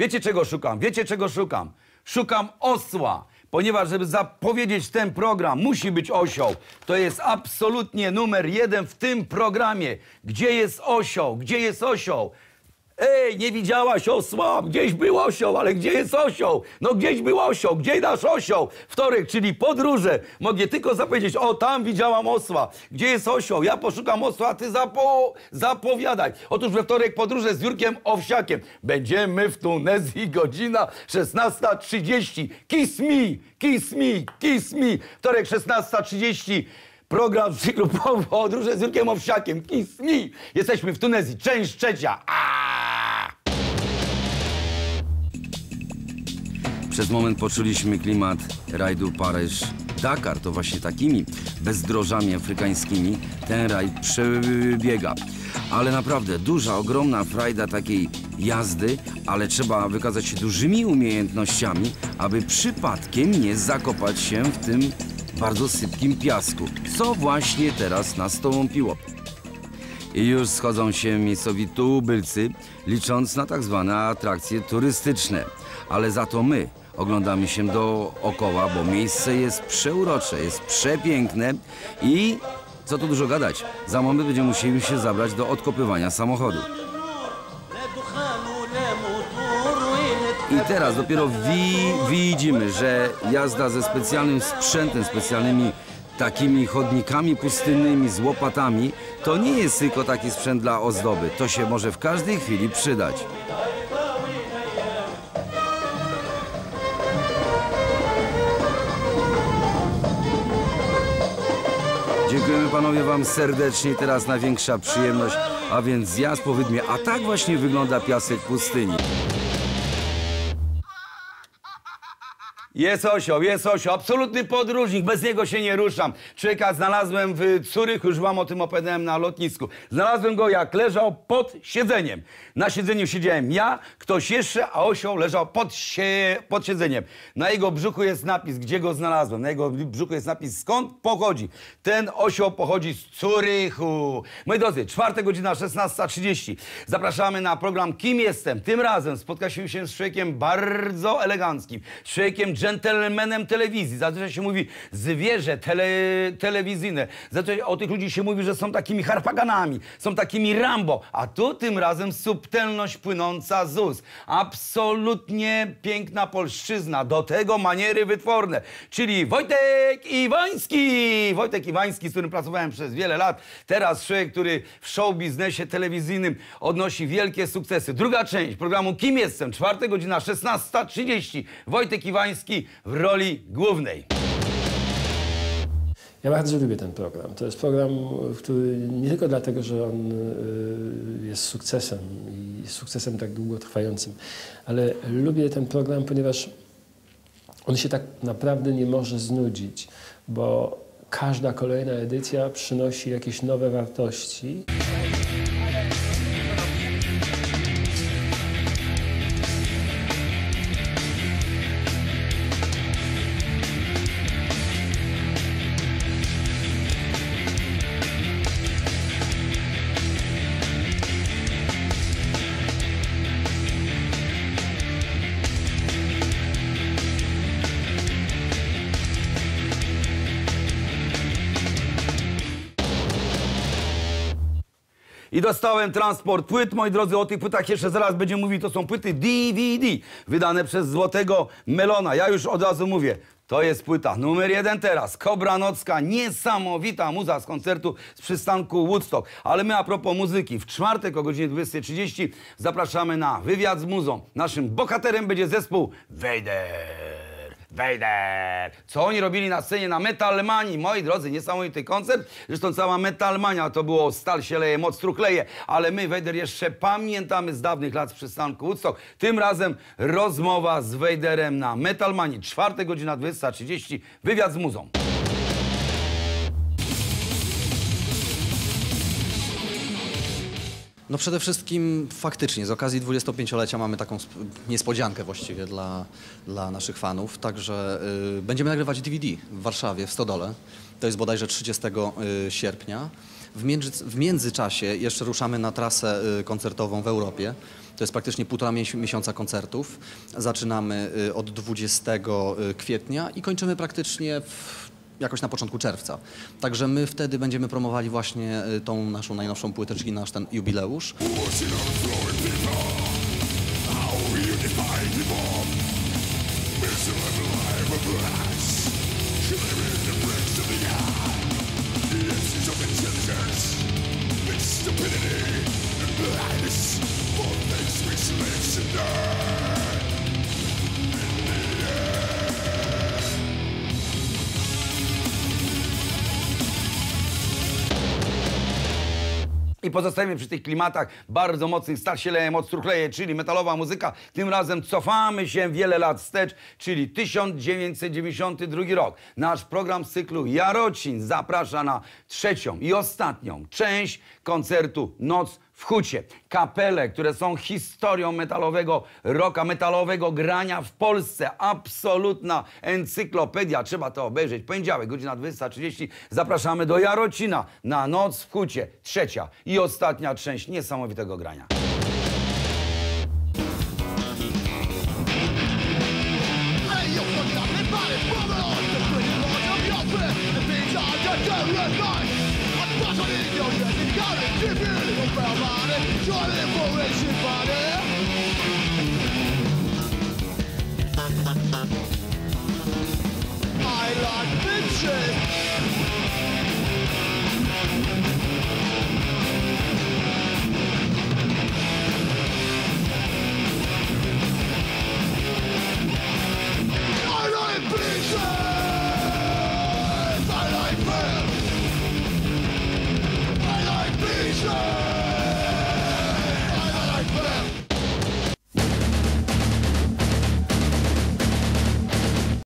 Wiecie czego szukam? Wiecie czego szukam? Szukam osła. Ponieważ, żeby zapowiedzieć ten program, musi być osioł. To jest absolutnie numer jeden w tym programie. Gdzie jest osioł? Gdzie jest osioł? Ej, nie widziałaś osła? Gdzieś był osioł, ale gdzie jest osioł? No gdzieś był osioł, gdzie nasz osioł? Wtorek, czyli podróże. Mogę tylko zapowiedzieć, o tam widziałam osła. Gdzie jest osioł? Ja poszukam osła, a ty zapo zapowiadaj. Otóż we wtorek podróże z Jurkiem Owsiakiem. Będziemy w Tunezji, godzina 16.30. Kiss me, kiss me, kiss me. Wtorek 16.30. Program z cyklu Podróże z Jurkiem Owsiakiem. Kiss me. Jesteśmy w Tunezji. Część trzecia. Aaaa! Przez moment poczuliśmy klimat rajdu Paryż-Dakar. To właśnie takimi bezdrożami afrykańskimi ten rajd przebiega. Ale naprawdę duża, ogromna frajda takiej jazdy, ale trzeba wykazać się dużymi umiejętnościami, aby przypadkiem nie zakopać się w tym bardzo sypkim piasku, co właśnie teraz nastąpiło. I już schodzą się miejscowi tubylcy, licząc na tak zwane atrakcje turystyczne. Ale za to my oglądamy się dookoła, bo miejsce jest przeurocze, jest przepiękne i co tu dużo gadać, za moment będziemy musieli się zabrać do odkopywania samochodu. I teraz dopiero wi widzimy, że jazda ze specjalnym sprzętem, specjalnymi takimi chodnikami pustynnymi z łopatami, to nie jest tylko taki sprzęt dla ozdoby. To się może w każdej chwili przydać. Dziękujemy panowie wam serdecznie. Teraz największa przyjemność, a więc zjazd po wydmie. A tak właśnie wygląda piasek pustyni. Jest osioł, jest osioł, absolutny podróżnik, bez niego się nie ruszam. Człowieka znalazłem w Curychu, już wam o tym opowiadałem na lotnisku. Znalazłem go jak leżał pod siedzeniem. Na siedzeniu siedziałem ja, ktoś jeszcze, a osioł leżał pod, sie pod siedzeniem. Na jego brzuchu jest napis, gdzie go znalazłem. Na jego brzuchu jest napis, skąd pochodzi. Ten osioł pochodzi z Curychu. Moi drodzy, czwarta godzina, 16.30. Zapraszamy na program Kim Jestem. Tym razem spotkaliśmy się z człowiekiem bardzo eleganckim. Człowiekiem dżentelmenem telewizji. Zazwyczaj się mówi zwierzę tele, telewizyjne. Zazwyczaj o tych ludzi się mówi, że są takimi harpaganami, są takimi Rambo. A tu tym razem subtelność płynąca z ust. Absolutnie piękna polszczyzna. Do tego maniery wytworne. Czyli Wojtek Iwański. Wojtek Iwański, z którym pracowałem przez wiele lat. Teraz człowiek, który w show biznesie telewizyjnym odnosi wielkie sukcesy. Druga część programu Kim Jestem? Czwarta godzina, 16.30. Wojtek Iwański w roli głównej. Ja bardzo lubię ten program. To jest program, który nie tylko dlatego, że on y, jest sukcesem i sukcesem tak długotrwającym, ale lubię ten program, ponieważ on się tak naprawdę nie może znudzić, bo każda kolejna edycja przynosi jakieś nowe wartości. I dostałem transport płyt, moi drodzy, o tych płytach jeszcze zaraz będzie mówił, to są płyty DVD, wydane przez Złotego Melona. Ja już od razu mówię, to jest płyta numer jeden teraz, Kobra Nocka, niesamowita muza z koncertu z przystanku Woodstock. Ale my a propos muzyki, w czwartek o godzinie 20.30 zapraszamy na wywiad z muzą. Naszym bohaterem będzie zespół Vader. Vader. Co oni robili na scenie na Metalmanii? Moi drodzy, niesamowity koncert. Zresztą cała Metalmania to było stal się leje, moc truchleje. Ale my, Vader, jeszcze pamiętamy z dawnych lat z przystanku Woodstock. Tym razem rozmowa z Vaderem na Metalmanii. Czwartek, godzina 20.30. Wywiad z muzą. No przede wszystkim faktycznie z okazji 25-lecia mamy taką sp- niespodziankę właściwie dla, dla naszych fanów, także y, będziemy nagrywać DVD w Warszawie, w Stodole. To jest bodajże 30 y, sierpnia. W, między, w międzyczasie jeszcze ruszamy na trasę y, koncertową w Europie. To jest praktycznie półtora miesią- miesiąca koncertów. Zaczynamy y, od 20 kwietnia i kończymy praktycznie w, jakoś na początku czerwca. Także my wtedy będziemy promowali właśnie y, tą naszą najnowszą płytę, czyli nasz ten jubileusz. I pozostajemy przy tych klimatach bardzo mocnych, start się leje, moc truchleje, czyli metalowa muzyka. Tym razem cofamy się wiele lat wstecz, czyli 1992 rok. Nasz program z cyklu Jarocin zaprasza na trzecią i ostatnią część koncertu Noc w Hucie. Kapele, które są historią metalowego rocka, metalowego grania w Polsce. Absolutna encyklopedia. Trzeba to obejrzeć. Poniedziałek, godzina 20.30. Zapraszamy do Jarocina na Noc w Hucie. Trzecia i ostatnia część niesamowitego grania. You well-minded I like bitches! I like I like I like